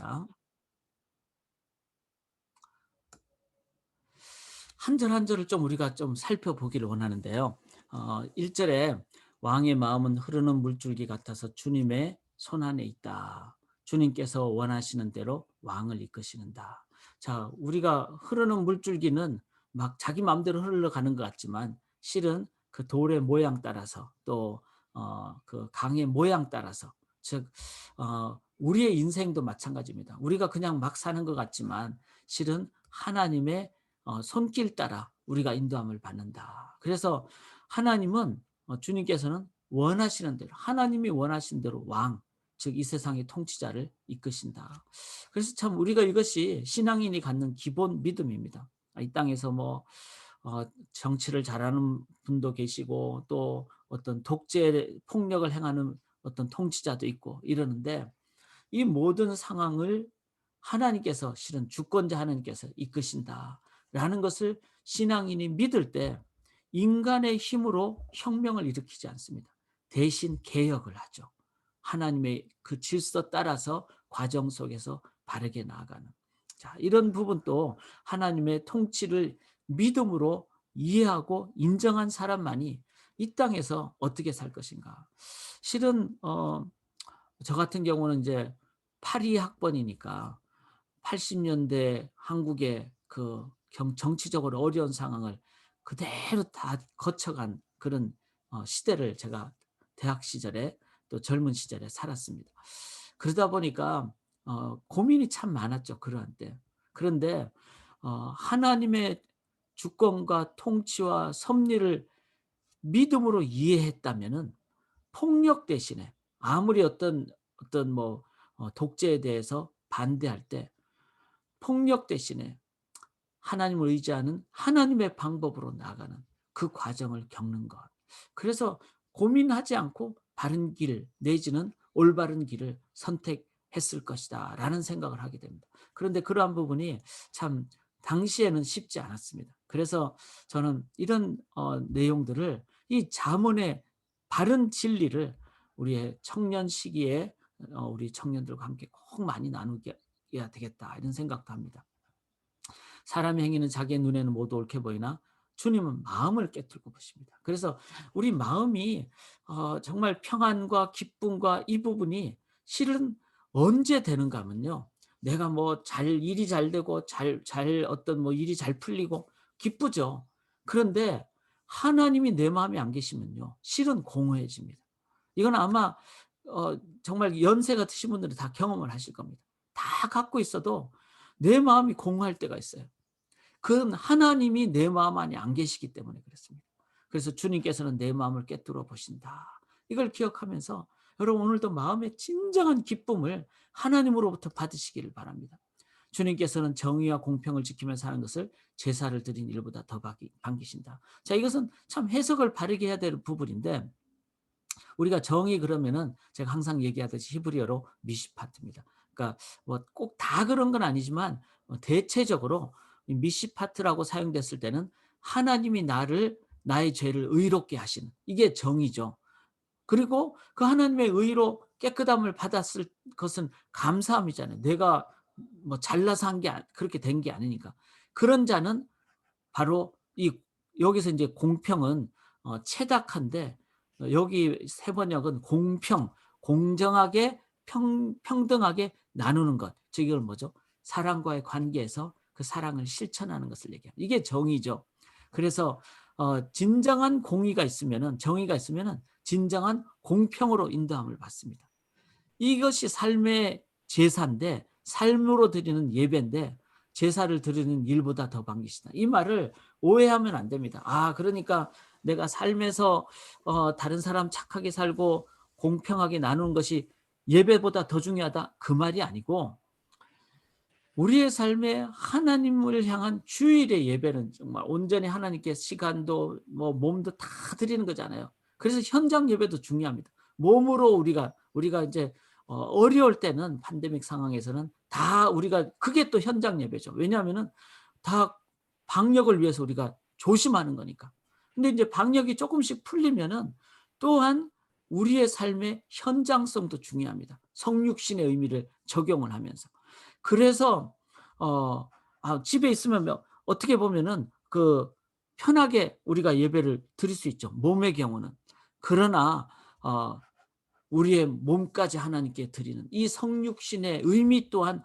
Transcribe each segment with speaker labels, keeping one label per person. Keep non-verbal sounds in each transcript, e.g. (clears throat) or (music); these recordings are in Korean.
Speaker 1: 보겠습니다. 한 절 한 절을 좀 우리가 좀 살펴보기를 원하는데요. 어, 1절에 왕의 마음은 흐르는 물줄기 같아서 주님의 손 안에 있다. 주님께서 원하시는 대로 왕을 이끄시는다. 자, 우리가 흐르는 물줄기는 막 자기 마음대로 흘러가는 것 같지만 실은 그 돌의 모양 따라서 또 어, 그 강의 모양 따라서 즉 어, 우리의 인생도 마찬가지입니다. 우리가 그냥 막 사는 것 같지만 실은 하나님의 어, 손길 따라 우리가 인도함을 받는다. 그래서 하나님은 어, 주님께서는 원하시는 대로 하나님이 원하신 대로 왕, 즉 이 세상의 통치자를 이끄신다. 그래서 참 우리가 이것이 신앙인이 갖는 기본 믿음입니다. 이 땅에서 뭐 어, 정치를 잘하는 분도 계시고 또 어떤 독재 폭력을 행하는 어떤 통치자도 있고 이러는데 이 모든 상황을 하나님께서 실은 주권자 하나님께서 이끄신다라는 것을 신앙인이 믿을 때 인간의 힘으로 혁명을 일으키지 않습니다. 대신 개혁을 하죠. 하나님의 그 질서 따라서 과정 속에서 바르게 나아가는. 자, 이런 부분도 하나님의 통치를 믿음으로 이해하고 인정한 사람만이 이 땅에서 어떻게 살 것인가. 실은 어, 저 같은 경우는 이제 82학번이니까 80년대 한국의 그 정치적으로 어려운 상황을 그대로 다 거쳐간 그런 어, 시대를 제가 대학 시절에 또 젊은 시절에 살았습니다. 그러다 보니까 어, 고민이 참 많았죠 그러한 때. 그런데 어, 하나님의 주권과 통치와 섭리를 믿음으로 이해했다면은 폭력 대신에 아무리 어떤 어떤 뭐 어, 독재에 대해서 반대할 때 폭력 대신에 하나님을 의지하는 하나님의 방법으로 나가는 그 과정을 겪는 것. 그래서 고민하지 않고 바른 길 내지는 올바른 길을 선택했을 것이다 라는 생각을 하게 됩니다. 그런데 그러한 부분이 참 당시에는 쉽지 않았습니다. 그래서 저는 이런 어, 내용들을 이 자문의 바른 진리를 우리의 청년 시기에 어, 우리 청년들과 함께 꼭 많이 나누게야 되겠다 이런 생각도 합니다. 사람의 행위는 자기의 눈에는 모두 옳게 보이나 주님은 마음을 깨뜨리고 보십니다. 그래서 우리 마음이 어, 정말 평안과 기쁨과 이 부분이 실은 언제 되는가 하면요. 내가 뭐 잘 일이 잘 되고 잘 잘 어떤 뭐 일이 잘 풀리고 기쁘죠. 그런데 하나님이 내 마음에 안 계시면요. 실은 공허해집니다. 이건 아마 어, 정말 연세가 드신 분들은 다 경험을 하실 겁니다. 다 갖고 있어도 내 마음이 공허할 때가 있어요. 그건 하나님이 내 마음 안에 안 계시기 때문에 그렇습니다. 그래서 주님께서는 내 마음을 깨뜨려 보신다. 이걸 기억하면서 여러분 오늘도 마음의 진정한 기쁨을 하나님으로부터 받으시기를 바랍니다. 주님께서는 정의와 공평을 지키며 사는 것을 제사를 드린 일보다 더 반기신다. 자, 이것은 참 해석을 바르게 해야 될 부분인데 우리가 정의 그러면은 제가 항상 얘기하듯이 히브리어로 미시파트입니다. 그러니까 뭐 꼭 다 그런 건 아니지만 뭐 대체적으로 미시파트라고 사용됐을 때는 하나님이 나를 나의 죄를 의롭게 하시는 이게 정의죠. 그리고 그 하나님의 의로 깨끗함을 받았을 것은 감사함이잖아요. 내가 뭐 잘나서 한 게 그렇게 된 게 아니니까. 그런 자는 바로 이 여기서 이제 공평은 어, 체닥한데 여기 세 번역은 공평, 공정하게 평, 평등하게 나누는 것. 즉 이걸 뭐죠? 사랑과의 관계에서 그 사랑을 실천하는 것을 얘기합니다. 이게 정의죠. 그래서 어, 진정한 공의가 있으면은 정의가 있으면은 진정한 공평으로 인도함을 받습니다. 이것이 삶의 제사인데 삶으로 드리는 예배인데 제사를 드리는 일보다 더 반기시다. 이 말을 오해하면 안 됩니다. 아 그러니까 내가 삶에서 어, 다른 사람 착하게 살고 공평하게 나누는 것이 예배보다 더 중요하다 그 말이 아니고 우리의 삶에 하나님을 향한 주일의 예배는 정말 온전히 하나님께 시간도 뭐 몸도 다 드리는 거잖아요. 그래서 현장 예배도 중요합니다. 몸으로 우리가 우리가 이제 어, 어려울 때는 팬데믹 상황에서는 다 우리가 그게 또 현장 예배죠. 왜냐하면은 다 방역을 위해서 우리가 조심하는 거니까. 근데 이제 방역이 조금씩 풀리면은 또한 우리의 삶의 현장성도 중요합니다. 성육신의 의미를 적용을 하면서. 그래서 어 아 집에 있으면 뭐 어떻게 보면은 그 편하게 우리가 예배를 드릴 수 있죠, 몸의 경우는. 그러나 어 우리의 몸까지 하나님께 드리는 이 성육신의 의미 또한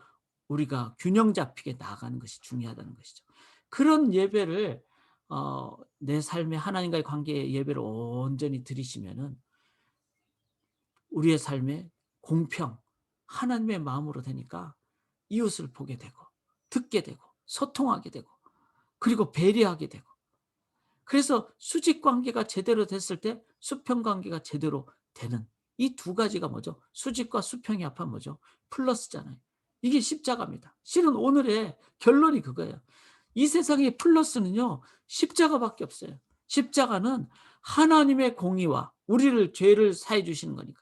Speaker 1: 우리가 균형 잡히게 나아가는 것이 중요하다는 것이죠. 그런 예배를 어 내 삶의 하나님과의 관계의 예배를 온전히 드리시면은 우리의 삶에 공평, 하나님의 마음으로 되니까 이웃을 보게 되고 듣게 되고 소통하게 되고 그리고 배려하게 되고 그래서 수직 관계가 제대로 됐을 때 수평 관계가 제대로 되는 이 두 가지가 뭐죠? 수직과 수평이 합한 뭐죠? 플러스잖아요. 이게 십자가입니다. 실은 오늘의 결론이 그거예요. 이 세상의 플러스는요. 십자가밖에 없어요. 십자가는 하나님의 공의와 우리를 죄를 사해 주시는 거니까.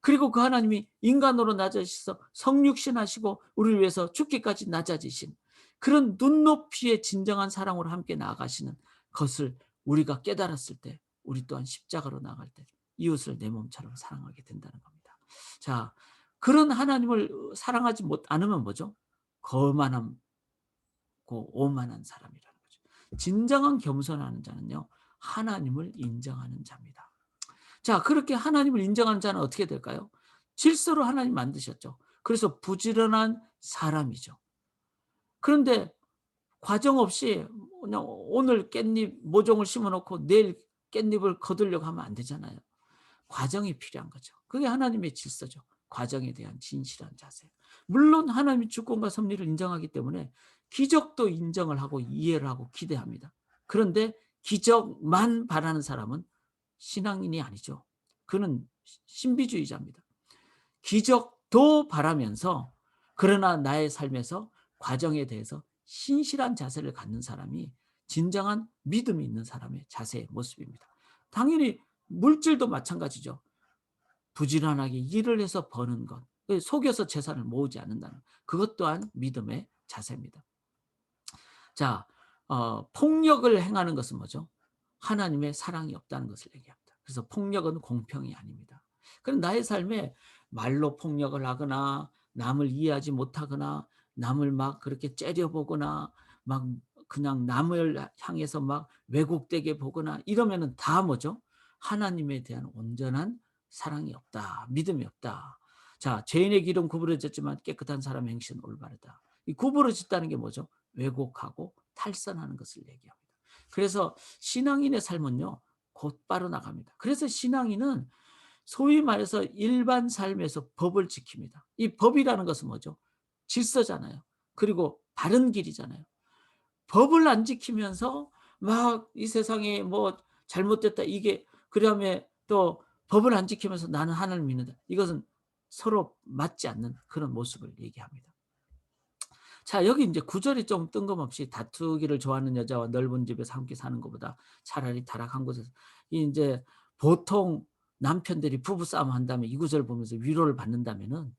Speaker 1: 그리고 그 하나님이 인간으로 낮아지셔서 성육신하시고 우리를 위해서 죽기까지 낮아지신 그런 눈높이의 진정한 사랑으로 함께 나아가시는 것을 우리가 깨달았을 때 우리 또한 십자가로 나갈 때 이웃을 내 몸처럼 사랑하게 된다는 겁니다. 자, 그런 하나님을 사랑하지 못 않으면 뭐죠? 거만함 고 오만한 사람이라는 거죠. 진정한 겸손하는 자는요. 하나님을 인정하는 자입니다. 자, 그렇게 하나님을 인정하는 자는 어떻게 될까요? 질서로 하나님 만드셨죠. 그래서 부지런한 사람이죠. 그런데 과정 없이 그냥 오늘 깻잎 모종을 심어 놓고 내일 깻잎을 거두려고 하면 안 되잖아요. 과정이 필요한 거죠. 그게 하나님의 질서죠. 과정에 대한 진실한 자세. 물론 하나님이 주권과 섭리를 인정하기 때문에 기적도 인정을 하고 이해를 하고 기대합니다. 그런데 기적만 바라는 사람은 신앙인이 아니죠. 그는 신비주의자입니다. 기적도 바라면서 그러나 나의 삶에서 과정에 대해서 신실한 자세를 갖는 사람이 진정한 믿음이 있는 사람의 자세의 모습입니다. 당연히 물질도 마찬가지죠. 부지런하게 일을 해서 버는 것, 속여서 재산을 모으지 않는다는 그것 또한 믿음의 자세입니다. 자, 어, 폭력을 행하는 것은 뭐죠? 하나님의 사랑이 없다는 것을 얘기합니다. 그래서 폭력은 공평이 아닙니다. 그럼 나의 삶에 말로 폭력을 하거나 남을 이해하지 못하거나 남을 막 그렇게 째려보거나 막 그냥 남을 향해서 막 왜곡되게 보거나 이러면은 다 뭐죠? 하나님에 대한 온전한 사랑이 없다. 믿음이 없다. 자, 죄인의 길은 구부러졌지만 깨끗한 사람의 행실은 올바르다. 이 구부러졌다는 게 뭐죠? 왜곡하고 탈선하는 것을 얘기합니다. 그래서 신앙인의 삶은요, 곧바로 나갑니다. 그래서 신앙인은 소위 말해서 일반 삶에서 법을 지킵니다. 이 법이라는 것은 뭐죠? 질서잖아요. 그리고 바른 길이잖아요. 법을 안 지키면서 막 이 세상에 뭐 잘못됐다 이게 그다음에 또 법을 안 지키면서 나는 하나님을 믿는다. 이것은 서로 맞지 않는 그런 모습을 얘기합니다. 자, 여기 이제 구절이 좀 뜬금없이 다투기를 좋아하는 여자와 넓은 집에서 함께 사는 것보다 차라리 타락한 곳에서 이제 보통 남편들이 부부싸움 한다면 이 구절 보면서 위로를 받는다면은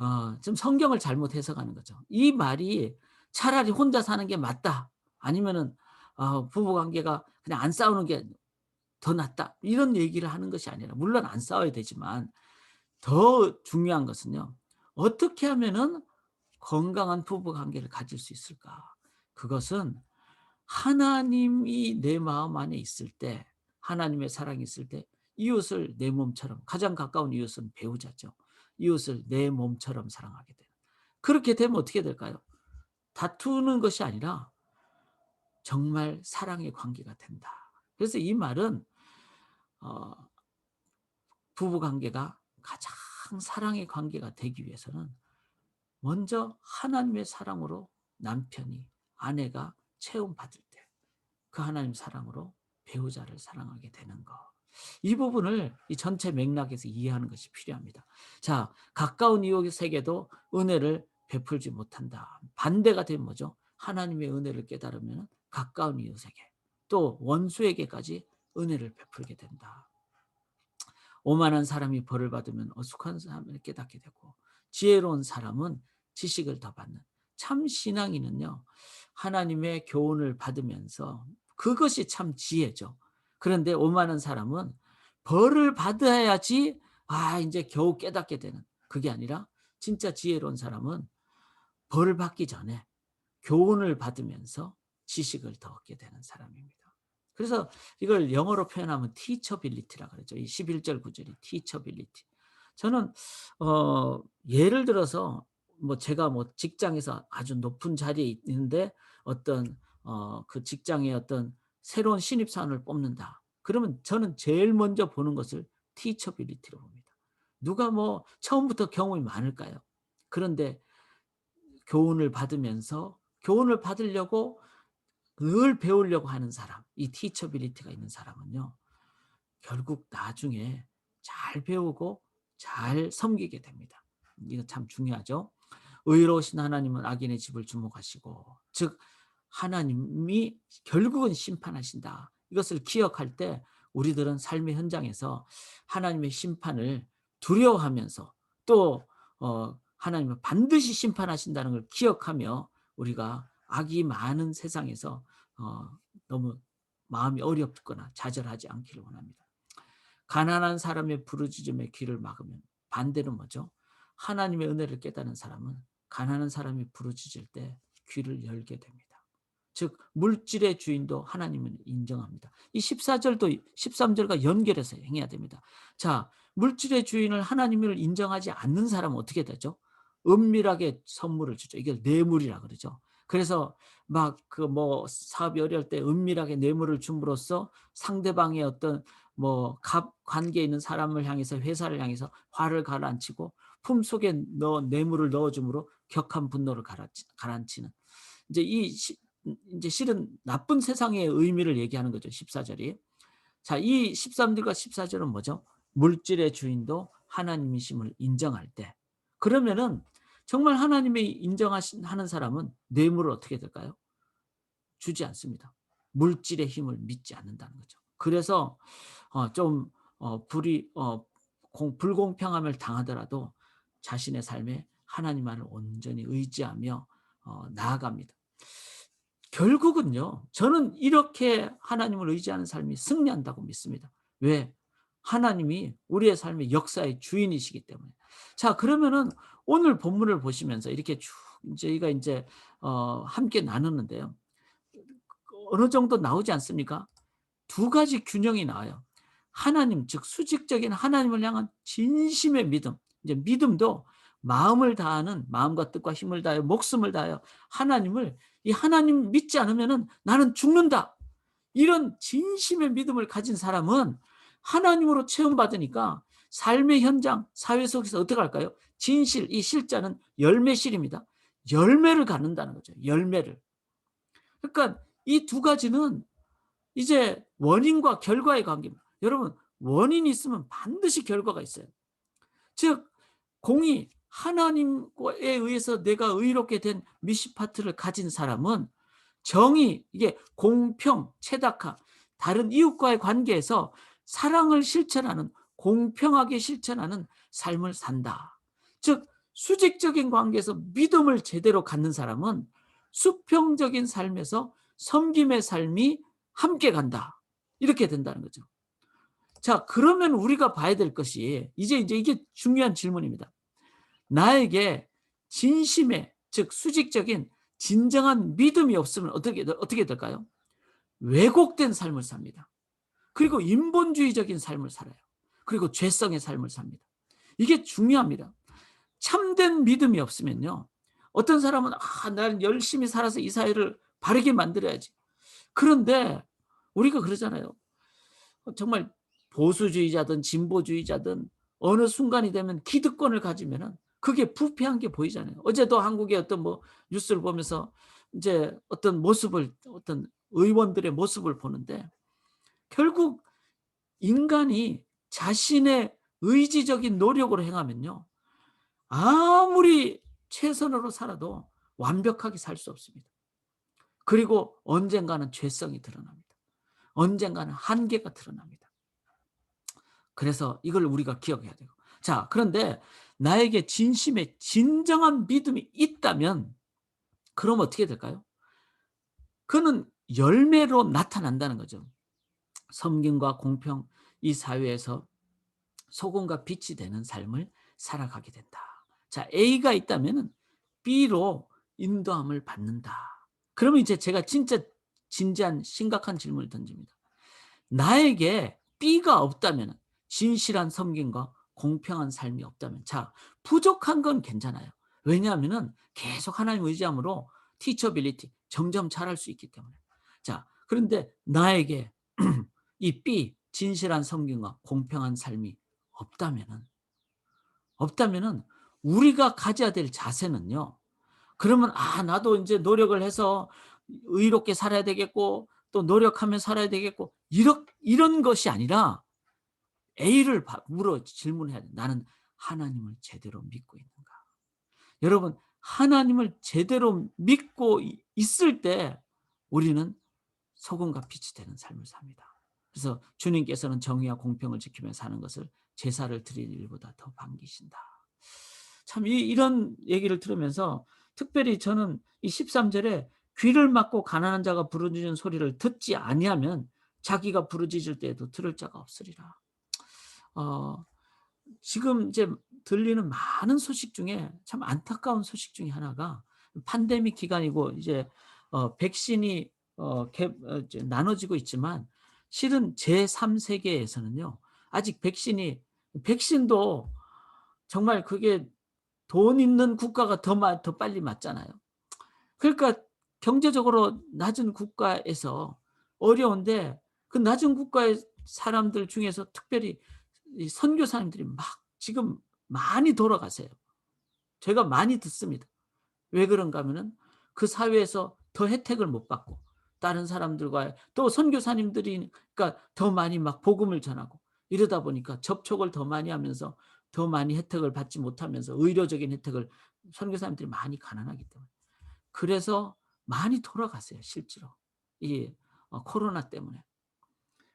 Speaker 1: 어, 좀 성경을 잘못 해석하는 거죠. 이 말이 차라리 혼자 사는 게 맞다. 아니면은 어, 부부 관계가 그냥 안 싸우는 게 더 낫다. 이런 얘기를 하는 것이 아니라 물론 안 싸워야 되지만 더 중요한 것은요. 어떻게 하면은 건강한 부부 관계를 가질 수 있을까? 그것은 하나님이 내 마음 안에 있을 때 하나님의 사랑이 있을 때 이웃을 내 몸처럼 가장 가까운 이웃은 배우자죠. 이웃을 내 몸처럼 사랑하게 되는. 그렇게 되면 어떻게 될까요? 다투는 것이 아니라 정말 사랑의 관계가 된다. 그래서 이 말은 어, 부부 관계가 가장 사랑의 관계가 되기 위해서는 먼저 하나님의 사랑으로 남편이 아내가 체험받을 때 그 하나님 사랑으로 배우자를 사랑하게 되는 것. 이 부분을 이 전체 맥락에서 이해하는 것이 필요합니다. 자, 가까운 이웃에게도 은혜를 베풀지 못한다. 반대가 되면 뭐죠? 하나님의 은혜를 깨달으면 가까운 이웃에게 또 원수에게까지 은혜를 베풀게 된다. 오만한 사람이 벌을 받으면 어숙한 사람을 깨닫게 되고 지혜로운 사람은 지식을 더 받는 참 신앙인은요 하나님의 교훈을 받으면서 그것이 참 지혜죠. 그런데 오만한 사람은 벌을 받아야지 아 이제 겨우 깨닫게 되는 그게 아니라 진짜 지혜로운 사람은 벌을 받기 전에 교훈을 받으면서 지식을 더 얻게 되는 사람입니다. 그래서 이걸 영어로 표현하면 teachability라 그러죠. 이 11절 구절이 teachability. 저는 어 예를 들어서 뭐 제가 뭐 직장에서 아주 높은 자리에 있는데 어떤 어 그 직장의 어떤 새로운 신입 사원을 뽑는다. 그러면 저는 제일 먼저 보는 것을 teachability로 봅니다. 누가 뭐 처음부터 경험이 많을까요? 그런데 교훈을 받으면서 교훈을 받으려고 늘 배우려고 하는 사람, 이 teachability가 있는 사람은요. 결국 나중에 잘 배우고 잘 섬기게 됩니다. 이거 참 중요하죠. 의로우신 하나님은 악인의 집을 주목하시고 즉 하나님이 결국은 심판하신다. 이것을 기억할 때 우리들은 삶의 현장에서 하나님의 심판을 두려워하면서 또 어, 하나님은 반드시 심판하신다는 걸 기억하며 우리가 악이 많은 세상에서 어, 너무 마음이 어렵거나 좌절하지 않기를 원합니다. 가난한 사람의 부르짖음에 귀를 막으면 반대로 뭐죠? 하나님의 은혜를 깨닫는 사람은 가난한 사람이 부르짖을 때 귀를 열게 됩니다. 즉 물질의 주인도 하나님은 인정합니다. 이 14절도 13절과 연결해서 행해야 됩니다. 자, 물질의 주인을 하나님을 인정하지 않는 사람은 어떻게 되죠? 은밀하게 선물을 주죠. 이게 뇌물이라 그러죠. 그래서 막 그 뭐 사업이 어려울 때 은밀하게 뇌물을 줌으로써 상대방의 어떤 뭐갑 관계에 있는 사람을 향해서 회사를 향해서 화를 가라앉히고 품 속에 넣어 뇌물을 넣어줌으로 격한 분노를 가라앉히는 이제 이 시, 이제 실은 나쁜 세상의 의미를 얘기하는 거죠. 14절이. 자, 이 13절과 14절은 뭐죠? 물질의 주인도 하나님이심을 인정할 때. 그러면은 정말 하나님의 인정하신 하는 사람은 뇌물을 어떻게 될까요? 주지 않습니다. 물질의 힘을 믿지 않는다는 거죠. 그래서 어, 좀 어, 불이 어, 공, 불공평함을 당하더라도 자신의 삶에 하나님만을 온전히 의지하며 어, 나아갑니다. 결국은요. 저는 이렇게 하나님을 의지하는 삶이 승리한다고 믿습니다. 왜? 하나님이 우리의 삶의 역사의 주인이시기 때문에. 자, 그러면은 오늘 본문을 보시면서 이렇게 쭉 저희가 이제 어 함께 나누는데요. 어느 정도 나오지 않습니까? 두 가지 균형이 나와요. 하나님 즉 수직적인 하나님을 향한 진심의 믿음. 이제 믿음도 마음을 다하는 마음과 뜻과 힘을 다하여 목숨을 다하여 하나님을 이 하나님 믿지 않으면은 나는 죽는다. 이런 진심의 믿음을 가진 사람은 하나님으로 체험받으니까 삶의 현장, 사회 속에서 어떻게 할까요? 진실, 이 실자는 열매실입니다. 열매를 갖는다는 거죠. 열매를. 그러니까 이 두 가지는 이제 원인과 결과의 관계입니다. 여러분, 원인이 있으면 반드시 결과가 있어요. 즉, 공이 하나님에 의해서 내가 의롭게 된 미시파트를 가진 사람은 정의, 이게 공평, 체다카, 다른 이웃과의 관계에서 사랑을 실천하는, 공평하게 실천하는 삶을 산다. 즉, 수직적인 관계에서 믿음을 제대로 갖는 사람은 수평적인 삶에서 섬김의 삶이 함께 간다. 이렇게 된다는 거죠. 자, 그러면 우리가 봐야 될 것이 이제 이제 이게 중요한 질문입니다. 나에게 진심의 즉 수직적인 진정한 믿음이 없으면 어떻게 어떻게 될까요? 왜곡된 삶을 삽니다. 그리고 인본주의적인 삶을 살아요. 그리고 죄성의 삶을 삽니다. 이게 중요합니다. 참된 믿음이 없으면요. 어떤 사람은 아, 나는 열심히 살아서 이 사회를 바르게 만들어야지. 그런데 우리가 그러잖아요. 정말 보수주의자든 진보주의자든 어느 순간이 되면 기득권을 가지면은 그게 부패한 게 보이잖아요. 어제도 한국의 어떤 뭐 뉴스를 보면서 이제 어떤 모습을 어떤 의원들의 모습을 보는데 결국 인간이 자신의 의지적인 노력으로 행하면요. 아무리 최선으로 살아도 완벽하게 살 수 없습니다. 그리고 언젠가는 죄성이 드러납니다. 언젠가는 한계가 드러납니다. 그래서 이걸 우리가 기억해야 돼요. 자, 그런데 나에게 진심의 진정한 믿음이 있다면 그럼 어떻게 될까요? 그는 열매로 나타난다는 거죠. 섬김과 공평 이 사회에서 소금과 빛이 되는 삶을 살아가게 된다. 자, A가 있다면 B로 인도함을 받는다. 그러면 이제 제가 진짜 진지한 심각한 질문을 던집니다. 나에게 B가 없다면 진실한 섬김과 공평한 삶이 없다면 자 부족한 건 괜찮아요. 왜냐하면 은 계속 하나님 의지함으로 티처빌리티 점점 잘할 수 있기 때문에 자 그런데 나에게 (clears throat) 이 B 진실한 섬김과 공평한 삶이 없다면은 없다면은 우리가 가져야 될 자세는요. 그러면 아 나도 이제 노력을 해서 의롭게 살아야 되겠고 또 노력하며 살아야 되겠고 이런 것이 아니라 A를 물어 질문해야 돼. 나는 하나님을 제대로 믿고 있는가? 여러분 하나님을 제대로 믿고 있을 때 우리는 소금과 빛이 되는 삶을 삽니다. 그래서 주님께서는 정의와 공평을 지키며 사는 것을 제사를 드릴 일보다 더 반기신다. 참 이, 이런 얘기를 들으면서 특별히 저는 이 13절에 귀를 막고 가난한 자가 부르짖는 소리를 듣지 아니하면 자기가 부르짖을 때에도 들을 자가 없으리라. 어, 지금 이제 들리는 많은 소식 중에 참 안타까운 소식 중에 하나가 팬데믹 기간이고 이제 어, 백신이 어, 개, 어, 나눠지고 있지만 실은 제3세계에서는요 아직 백신이 백신도 정말 그게 돈 있는 국가가 더, 더 빨리 맞잖아요. 그러니까 경제적으로 낮은 국가에서 어려운데 그 낮은 국가의 사람들 중에서 특별히 선교사님들이 막 지금 많이 돌아가세요. 제가 많이 듣습니다. 왜 그런가 하면은 그 사회에서 더 혜택을 못 받고 다른 사람들과 또 선교사님들이 그러니까 더 많이 막 복음을 전하고 이러다 보니까 접촉을 더 많이 하면서 더 많이 혜택을 받지 못하면서 의료적인 혜택을 선교사님들이 많이 가난하기 때문에 그래서 많이 돌아가세요 실제로 이 어, 코로나 때문에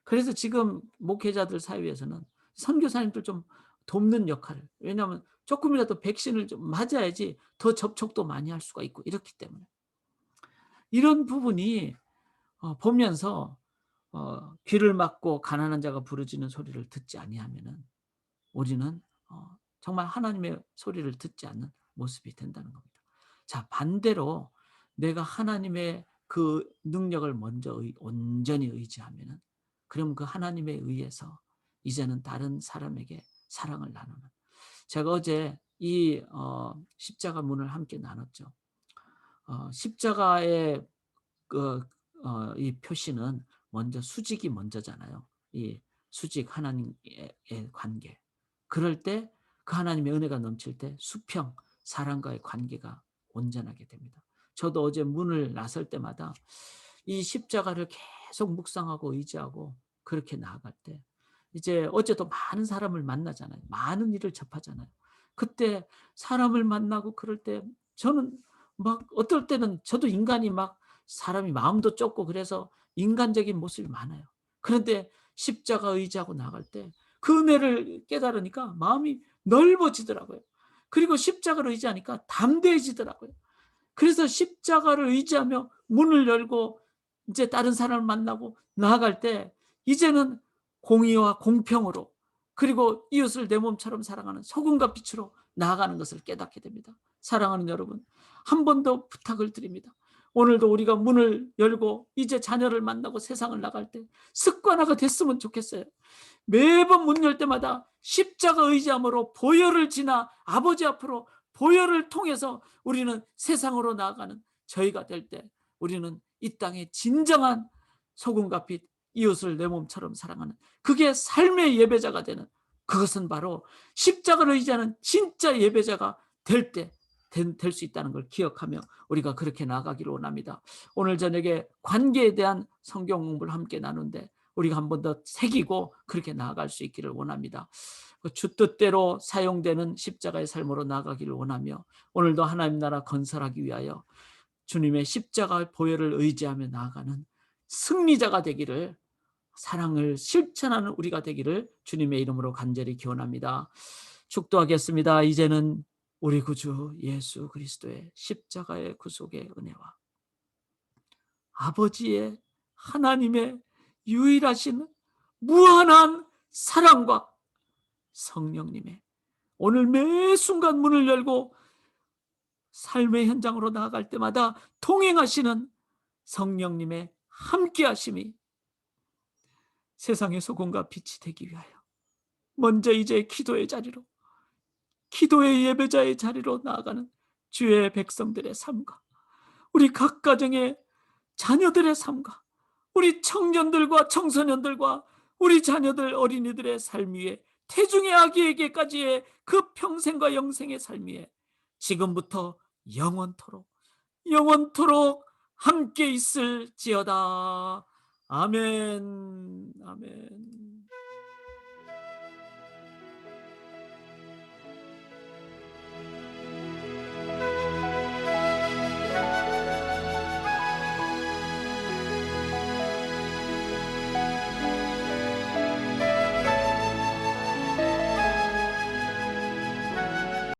Speaker 1: 그래서 지금 목회자들 사이에서는 선교사님들 좀 돕는 역할을 왜냐하면 조금이라도 백신을 좀 맞아야지 더 접촉도 많이 할 수가 있고 이렇기 때문에 이런 부분이 어, 보면서 어, 귀를 막고 가난한 자가 부르짖는 소리를 듣지 아니하면은 우리는 어, 정말 하나님의 소리를 듣지 않는 모습이 된다는 겁니다. 자 반대로 내가 하나님의 그 능력을 먼저 의, 온전히 의지하면은 그럼 그 하나님에 의해서 이제는 다른 사람에게 사랑을 나누는. 제가 어제 이 어, 십자가 문을 함께 나눴죠. 어, 십자가의 그, 어, 이 표시는 먼저 수직이 먼저잖아요. 이 수직 하나님의 관계. 그럴 때 그 하나님의 은혜가 넘칠 때 수평 사랑과의 관계가 온전하게 됩니다. 저도 어제 문을 나설 때마다 이 십자가를 계속 묵상하고 의지하고 그렇게 나아갈 때 이제 어제도 많은 사람을 만나잖아요. 많은 일을 접하잖아요. 그때 사람을 만나고 그럴 때 저는 막 어떨 때는 저도 인간이 막 사람이 마음도 좁고 그래서 인간적인 모습이 많아요. 그런데 십자가 의지하고 나갈 때 그 은혜를 깨달으니까 마음이 넓어지더라고요. 그리고 십자가를 의지하니까 담대해지더라고요. 그래서 십자가를 의지하며 문을 열고 이제 다른 사람을 만나고 나아갈 때 이제는 공의와 공평으로 그리고 이웃을 내 몸처럼 사랑하는 소금과 빛으로 나아가는 것을 깨닫게 됩니다. 사랑하는 여러분, 한 번 더 부탁을 드립니다. 오늘도 우리가 문을 열고 이제 자녀를 만나고 세상을 나갈 때 습관화가 됐으면 좋겠어요. 매번 문 열 때마다 십자가 의지함으로 보혈을 지나 아버지 앞으로 보혈을 통해서 우리는 세상으로 나아가는 저희가 될 때 우리는 이 땅의 진정한 소금과 빛, 이웃을 내 몸처럼 사랑하는 그게 삶의 예배자가 되는 그것은 바로 십자가를 의지하는 진짜 예배자가 될 때 될 수 있다는 걸 기억하며 우리가 그렇게 나가기를 원합니다. 오늘 저녁에 관계에 대한 성경 공부를 함께 나눈데 우리가 한 번 더 새기고 그렇게 나아갈 수 있기를 원합니다. 그주 뜻대로 사용되는 십자가의 삶으로 나가기를 원하며 오늘도 하나님 나라 건설하기 위하여 주님의 십자가 보혈을 의지하며 나아가는 승리자가 되기를 사랑을 실천하는 우리가 되기를 주님의 이름으로 간절히 기원합니다. 축도하겠습니다. 이제는 우리 구주 예수 그리스도의 십자가의 구속의 은혜와 아버지의 하나님의 유일하신 무한한 사랑과 성령님의 오늘 매 순간 문을 열고 삶의 현장으로 나아갈 때마다 동행하시는 성령님의 함께하심이 세상의 소금과 빛이 되기 위하여 먼저 이제 기도의 자리로 기도의 예배자의 자리로 나아가는 주의 백성들의 삶과 우리 각 가정의 자녀들의 삶과 우리 청년들과 청소년들과 우리 자녀들 어린이들의 삶 위에 태중의 아기에게까지의 그 평생과 영생의 삶 위에 지금부터 영원토록 영원토록 함께 있을지어다. 아멘. 아멘.